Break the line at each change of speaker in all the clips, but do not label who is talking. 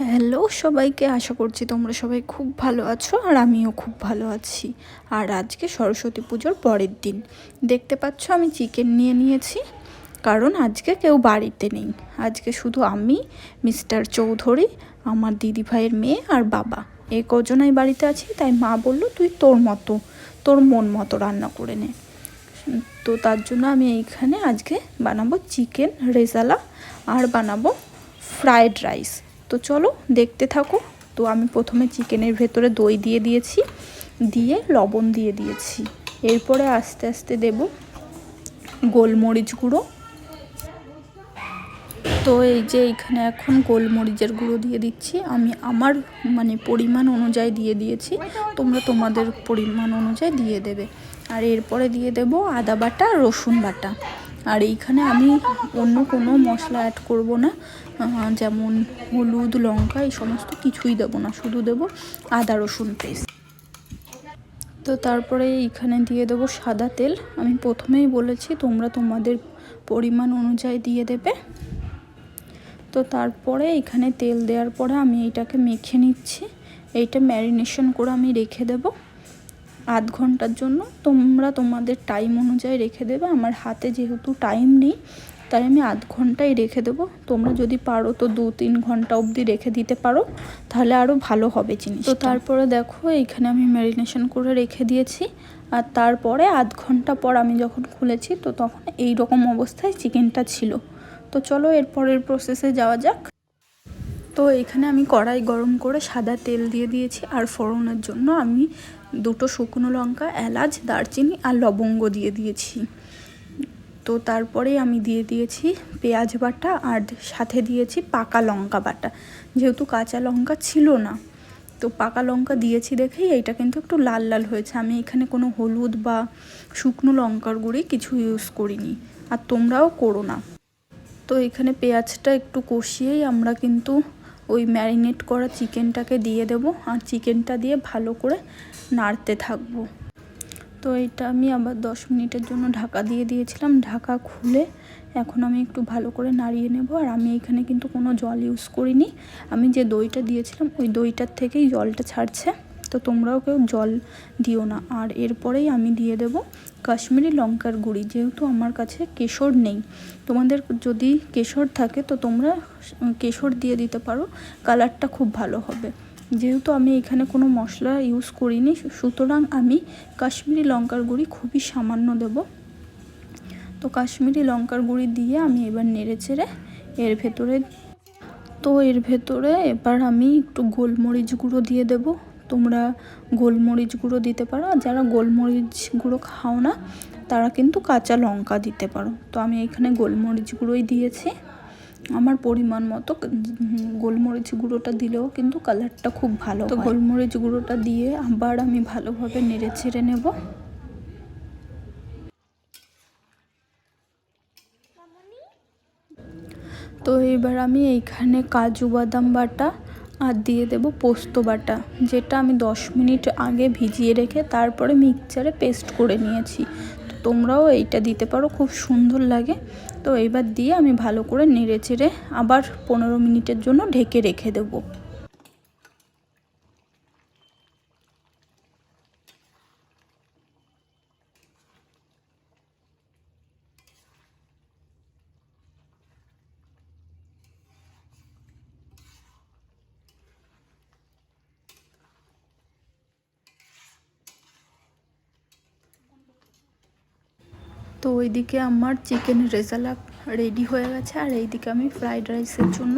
Hello সবাইকে, আশা করছি তোমরা সবাই খুব ভালো আছো আর আমিও খুব ভালো আছি। আর আজকে সরস্বতী পুজোর পরের দিন। দেখতে পাচ্ছ আমি চিকেন নিয়ে নিয়েছি, কারণ আজকে কেউ বাড়িতে নেই। আজকে শুধু আমি, মিস্টার চৌধুরী, আমার দিদি ভাইয়ের মেয়ে আর বাবা। এই কজনাই বাড়িতে আছি, তাই মা বলল, তুই তোর মতো, তোর মন মতো রান্না করে নে। তো তার জন্য আমি এইখানে আজকে বানাবো চিকেন রেজালা আর বানাবো ফ্রায়েড রাইস। তো চলো দেখতে থাকো। তো আমি প্রথমে চিকেনের ভেতরে দই দিয়ে দিয়েছি, দিয়ে লবণ দিয়ে দিয়েছি। এরপরে আস্তে আস্তে দেব গোলমরিচ গুঁড়ো। তো এই যে এইখানে এখন গোলমরিচের গুঁড়ো দিয়ে দিচ্ছি। আমি আমার মানে পরিমাণ অনুযায়ী দিয়ে দিয়েছি। তোমরা তোমাদের পরিমাণ অনুযায়ী দিয়ে দেবে। আর এরপরে দিয়ে দেব আদা বাটা, রসুন বাটা। আর এইখানে আমি অন্য কোনো মশলা অ্যাড করব না। যেমন হলুদ, লঙ্কা, এই সমস্ত কিছুই দেবো না, শুধু দেব আদা, রসুন পেস্ট তো তারপরে এইখানে দিয়ে দেবো সাদা তেল। আমি প্রথমেই বলেছি, তোমরা তোমাদের পরিমাণ অনুযায়ী দিয়ে দেবে। তো তারপরে এখানে তেল দেওয়ার পরে আমি এইটাকে মেখে নিচ্ছি। এইটা ম্যারিনেশন করে আমি রেখে দেবো। আধ ঘণ্টার জন্য তোমরা তোমাদের টাইম অনুযায়ী রেখে দেবে। আমার হাতে যেহেতু টাইম নেই, তাই আমি আধ ঘন্টাই রেখে দেবো। তোমরা যদি পারো তো দু তিন ঘণ্টা অবধি রেখে দিতে পারো, তাহলে আরও ভালো হবে জিনিস তো তারপরে দেখো, এইখানে আমি ম্যারিনেশন করে রেখে দিয়েছি। আর তারপরে আধ ঘণ্টা পর আমি যখন খুলেছি, তো তখন এই রকম অবস্থায় চিকেনটা ছিল। তো চলো এরপরের প্রসেসে যাওয়া যাক। তো এখানে আমি কড়াই গরম করে সাদা তেল দিয়ে দিয়েছি। আর ফোড়নের জন্য আমি দুটো শুকনো লঙ্কা, এলাচ, দারচিনি আর লবঙ্গ দিয়ে দিয়েছি। তো তারপরে আমি দিয়ে দিয়েছি পেঁয়াজ বাটা আর সাথে দিয়েছি পাকা লঙ্কা বাটা। যেহেতু কাঁচা লঙ্কা ছিল না, তো পাকা লঙ্কা দিয়েছি দেখেই এইটা কিন্তু একটু লাল লাল হয়েছে। আমি এখানে কোনো হলুদ বা শুকনো লঙ্কার গুঁড়ি কিছু ইউজ করিনি, আর তোমরাও করো না। তো এখানে পেঁয়াজটা একটু কষিয়েই আমরা কিন্তু ওই ম্যারিনেট করা চিকেনটাকে দিয়ে দেব আর চিকেনটা দিয়ে ভালো করে নাড়তে থাকব। তো এটা আমি আবার দশ মিনিটের জন্য ঢাকা দিয়ে দিয়েছিলাম। ঢাকা খুলে এখন আমি একটু ভালো করে নাড়িয়ে নেব। আর আমি এখানে কিন্তু কোনো জল ইউজ করিনি। আমি যে দইটা দিয়েছিলাম, ওই দইটার থেকেই জলটা ছাড়ছে। তো তোমরাও কেউ জল দিও না। আর এরপরেই আমি দিয়ে দেব কাশ্মীরি লঙ্কার গুঁড়ি, যেহেতু আমার কাছে কেশর নেই। তোমাদের যদি কেশর থাকে তো তোমরা কেশর দিয়ে দিতে পারো, কালারটা খুব ভালো হবে। যেহেতু আমি এখানে কোনো মশলা ইউজ করিনি, সুতরাং আমি কাশ্মীরি লঙ্কার গুঁড়ি খুবই সামান্য দেব। তো কাশ্মীরি লঙ্কার গুঁড়ি দিয়ে আমি এবার নেড়ে চেড়ে এর ভেতরে, তো এর ভেতরে এবার আমি একটু গোলমরিচ গুঁড়ো দিয়ে দেব। তোমরা গোলমরিচ গুঁড়ো দিতে পারো আর যারা গোলমরিচ গুঁড়ো খাও না তারা কিন্তু কাঁচা লঙ্কা দিতে পারো। তো আমি এখানে গোলমরিচ গুঁড়োই দিয়েছি। আমার পরিমাণ মতো গোলমরিচ গুঁড়োটা দিলেও কিন্তু কালারটা খুব ভালো তো গোলমরিচ গুঁড়োটা দিয়ে আবার আমি ভালোভাবে নেড়ে ছেড়ে নেব। তো এবার আমি এইখানে কাজু বাদাম বাটা আর দিয়ে দেব পোস্ত বাটা, যেটা আমি দশ মিনিট আগে ভিজিয়ে রেখে তারপরে মিক্সচারে পেস্ট করে নিয়েছি। তো তোমরাও এইটা দিতে পারো, খুব সুন্দর লাগে। তো এইবার দিয়ে আমি ভালো করে নেড়ে চেড়ে আবার পনেরো মিনিটের জন্য ঢেকে রেখে দেবো। তো ওইদিকে আমার চিকেন রেজালা রেডি হয়ে গেছে, আর এইদিকে আমি ফ্রাইড রাইসের জন্য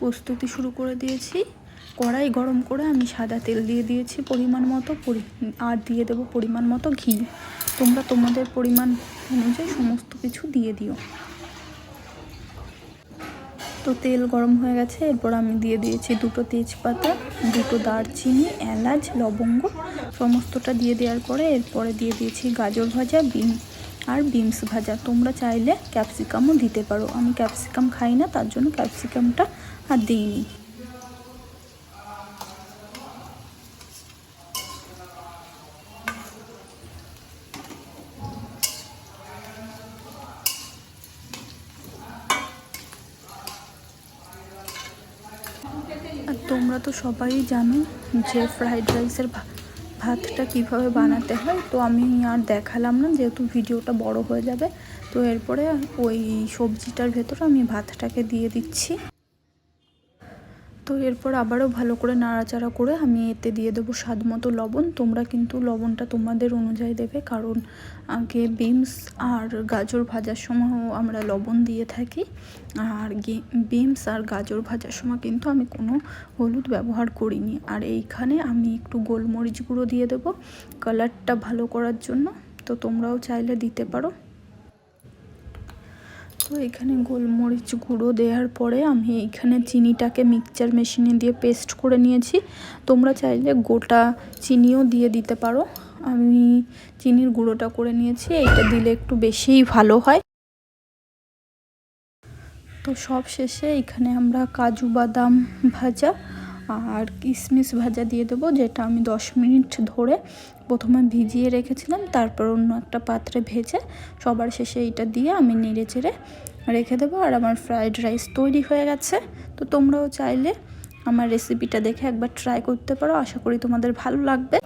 প্রস্তুতি শুরু করে দিয়েছি। কড়াই গরম করে আমি সাদা তেল দিয়ে দিয়েছি পরিমাণ মতো আর দিয়ে দেবো পরিমাণ মতো ঘি। তোমরা তোমাদের পরিমাণ অনুযায়ী সমস্ত কিছু দিয়ে দিও। তো তেল গরম হয়ে গেছে, এরপর আমি দিয়ে দিয়েছি দুটো তেজপাতা, দুটো দারচিনি, এলাচ, লবঙ্গ, সমস্তটা দিয়ে দেওয়ার পরে এরপরে দিয়ে দিয়েছি গাজর ভাজা, বিন আর বিনস ভাজা। তোমরা চাইলে ক্যাপসিকামও দিতে পারো। আমি ক্যাপসিকাম খাই না, তার জন্য ক্যাপসিকামটা আর দিইনি। আর তোমরা তো সবাই জানো যে ফ্রাইড রাইসের ভাতটা কীভাবে বানাতে হয়, তো আমি আর দেখালাম না যেহেতু ভিডিওটা বড় হয়ে যাবে, তো এরপরে ওই সবজিটার ভেতরে আমি ভাতটাকে দিয়ে দিচ্ছি। তো এরপর আবারও ভালো করে নাড়াচাড়া করে আমি এতে দিয়ে দেবো স্বাদ মতো লবণ। তোমরা কিন্তু লবণটা তোমাদের অনুযায়ী দেবে, কারণ আগে বিমস আর গাজর ভাজার সময়ও আমরা লবণ দিয়ে থাকি। আর বিমস আর গাজর ভাজার সময় কিন্তু আমি কোনো হলুদ ব্যবহার করিনি। আর এইখানে আমি একটু গোলমরিচ গুঁড়ো দিয়ে দেবো। কালারটা ভালো করার জন্য। তো তোমরাও চাইলে দিতে পারো। তো এখানে গোলমরিচ গুঁড়ো দেওয়ার পরে আমি এইখানে চিনিটাকে মিক্সচার মেশিনে দিয়ে পেস্ট করে নিয়েছি। তোমরা চাইলে গোটা চিনিও দিয়ে দিতে পারো। আমি চিনির গুঁড়োটা করে নিয়েছি এইটা দিলে একটু বেশিই ভালো হয়। তো সব শেষে এখানে আমরা কাজু বাদাম ভাজা আর কিশমিশ ভাজা দিয়ে দেবো, যেটা আমি দশ মিনিট ধরে প্রথমে ভিজিয়ে রেখেছিলাম, তারপর অন্য একটা পাত্রে ভেজে সবার শেষে এইটা দিয়ে আমি নেড়ে চেড়ে রেখে দেবো। আর আমার ফ্রায়েড রাইস তৈরি হয়ে গেছে। তো তোমরাও চাইলে আমার রেসিপিটা দেখে একবার ট্রাই করতে পারো। আশা করি তোমাদের ভালো লাগবে।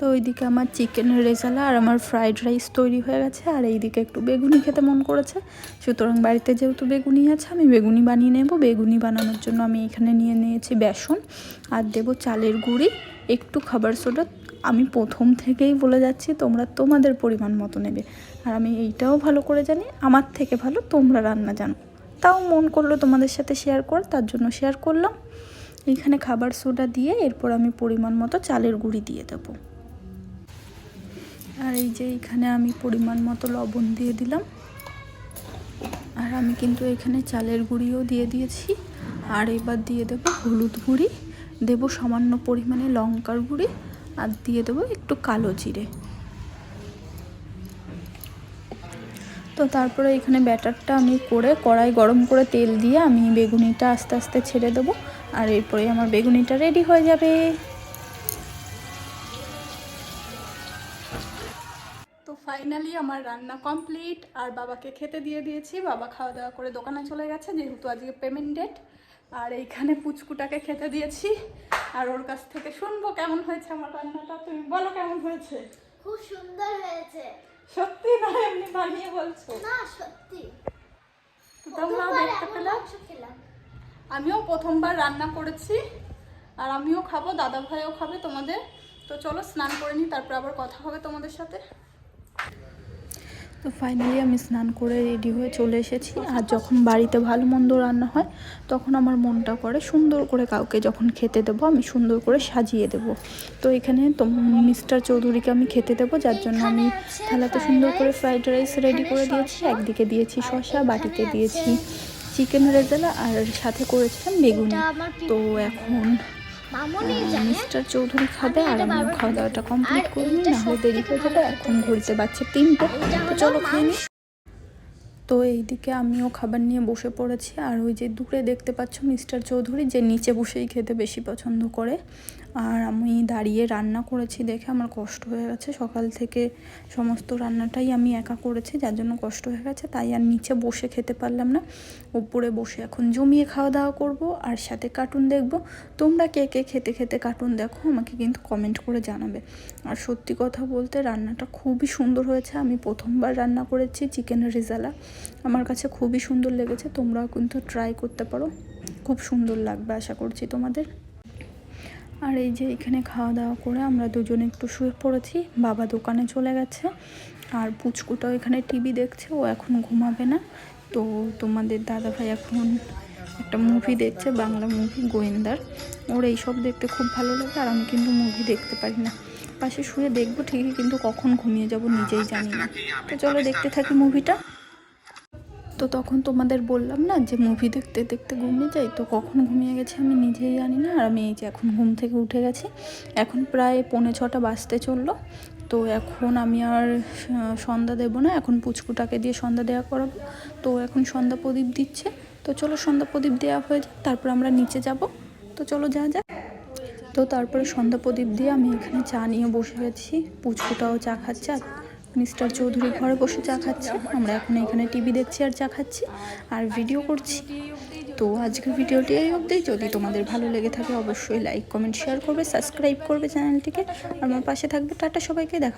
তো ওইদিকে আমার চিকেনের রেজালা আর আমার ফ্রাইড রাইস তৈরি হয়ে গেছে, আর এইদিকে একটু বেগুনি খেতে মন করেছে। সুতরাং বাড়িতে যেহেতু বেগুনি আছে, আমি বেগুনি বানিয়ে নেব। বেগুনি বানানোর জন্য আমি এখানে নিয়ে নিয়েছি বেসন আর দেবো চালের গুঁড়ি, একটু খাবার সোডা। আমি প্রথম থেকেই বলে যাচ্ছি, তোমরা তোমাদের পরিমাণ মতো নেবে। আর আমি এইটাও ভালো করে জানি, আমার থেকে ভালো, তোমরা রান্না জানো। তাও মন করল তোমাদের সাথে শেয়ার কর তার জন্য শেয়ার করলাম। এখানে খাবার সোডা দিয়ে এরপর আমি পরিমাণ মতো চালের গুঁড়ি দিয়ে দেবো। আর এই যে এখানে আমি পরিমাণ মতো লবণ দিয়ে দিলাম। আর আমি কিন্তু এখানে চালের গুঁড়িও দিয়ে দিয়েছি। আর এবার দিয়ে দেব হলুদ গুঁড়ি। দেব সামান্য পরিমাণে লঙ্কার গুঁড়ি। আর দিয়ে দেবো একটু কালো জিরে। তো তারপরে এখানে ব্যাটারটা আমি করে কড়াই গরম করে তেল দিয়ে আমি বেগুনিটা আস্তে আস্তে ছেড়ে দেবো। আর এরপরে আমার বেগুনিটা রেডি হয়ে যাবে। ফাইনালি আমার রান্না কমপ্লিট আর বাবাকে খেতে দিয়ে দিয়েছি। বাবা খাওয়া দাওয়া করে দোকানে চলে গেছে যেহেতু আজকে পেমেন্ট ডেট আর এইখানে পুচকুটাকে খেতে দিয়েছি আর ওর কাছ থেকে শুনব কেমন হয়েছে আমার রান্নাটা। তুমি বলো কেমন হয়েছে?
খুব সুন্দর হয়েছে।
সত্যি না এমনি বানিয়ে বলছো?
না সত্যি।
দেখতে আমিও প্রথমবার রান্না করেছি আর আমিও খাব দাদা ভাইও খাবে তোমাদের। তো চলো স্নান করে নিই তারপর আবার কথা হবে তোমাদের সাথে। তো ফাইনালি আমি স্নান করে রেডি হয়ে চলে এসেছি। আর যখন বাড়িতে ভালো মন্দ রান্না হয়, তখন আমার মনটা করে সুন্দর করে কাউকে যখন খেতে দেবো, আমি সুন্দর করে সাজিয়ে দেব। তো এখানে তো মিস্টার চৌধুরীকে আমি খেতে দেবো, যার জন্য আমি থালাতে সুন্দর করে ফ্রাইড রাইস রেডি করে দিয়েছি। একদিকে দিয়েছি শসা, বাটিতে দিয়েছি চিকেন রেজালা আর সাথে করেছিলাম বেগুনি। তো এখন মিস্টার চৌধুরী খাবে আর আমি খাওয়া দাওয়াটা কমপ্লিট করে না হলে দেরি হয়ে যাবে এখন ঘুরতে পারছে তিনটে। তো চলো খেয়ে নিই তো এইদিকে আমিও খাবার নিয়ে বসে পড়েছি। আর ওই যে দূরে দেখতে পাচ্ছ মিস্টার চৌধুরী, যে নিচে বসেই খেতে বেশি পছন্দ করে। আর আমি দাঁড়িয়ে রান্না করেছি দেখে আমার কষ্ট হয়ে গেছে। সকাল থেকে সমস্ত রান্নাটাই আমি একা করেছি, যার জন্য কষ্ট হয়ে গেছে। তাই আর নিচে বসে খেতে পারলাম না। উপরে বসে এখন জমিয়ে খাওয়া দাওয়া করব আর সাথে কার্টুন দেখব। তোমরা কে কে খেতে খেতে কার্টুন দেখো, আমাকে কিন্তু কমেন্ট করে জানাবে। আর সত্যি কথা বলতে রান্নাটা খুবই সুন্দর হয়েছে। আমি প্রথমবার রান্না করেছি চিকেনের রেজালা। আমার কাছে খুবই সুন্দর লেগেছে, তোমরাও কিন্তু ট্রাই করতে পারো। খুব সুন্দর লাগবে আশা করছি তোমাদের। আর এই যে এখানে খাওয়া দাওয়া করে আমরা দুজনে একটু শুয়ে পড়েছি, বাবা দোকানে চলে গেছে। আর পুচকুটাও এখানে টিভি দেখছে, ও এখন ঘুমাবে না। তো তোমাদের দাদাভাই এখন একটা মুভি দেখছে, বাংলা মুভি গোয়েন্দার। ওর এইসব দেখতে খুব ভালো লাগে, আর আমি কিন্তু মুভি দেখতে পারি না। পাশে শুয়ে দেখব ঠিকই, কিন্তু কখন ঘুমিয়ে যাব নিজেই জানি না। তো চলো দেখতে থাকি মুভিটা তো তখন তোমাদের বললাম না যে মুভি দেখতে দেখতে ঘুমিয়ে যাই। তো কখন ঘুমিয়ে গেছি আমি নিজেই জানি না। আর আমি এই যে এখন ঘুম থেকে উঠে গেছি। এখন প্রায় পৌনে ছটা বাজতে চলল। তো এখন আমি আর সন্ধ্যা দেবো না। এখন পুচকুটাকে দিয়ে সন্ধ্যা দেওয়া করাবো। তো এখন সন্ধ্যা প্রদীপ দিচ্ছে। তো চলো সন্ধ্যা প্রদীপ দেওয়া হয়ে যাক। তারপর আমরা নিচে যাব। তো চলো যা যাক। তো তারপরে সন্ধ্যা প্রদীপ দিয়ে আমি এখানে চা নিয়ে বসে গেছি। পুচকুটাও চা খাচ্ছে আর মিস্টার চৌধুরী ঘরে বসে চা খাচ্ছে। আমরা এখন এখানে টিভি দেখছি আর চা খাচ্ছি আর ভিডিও করছি। তো আজকের ভিডিওটি এই অবধি। যদি তোমাদের ভালো লেগে থাকে, অবশ্যই লাইক কমেন্ট শেয়ার করবে সাবস্ক্রাইব করবে চ্যানেলটিকে। আর আমার পাশে থাকবে টাটা সবাইকে, দেখা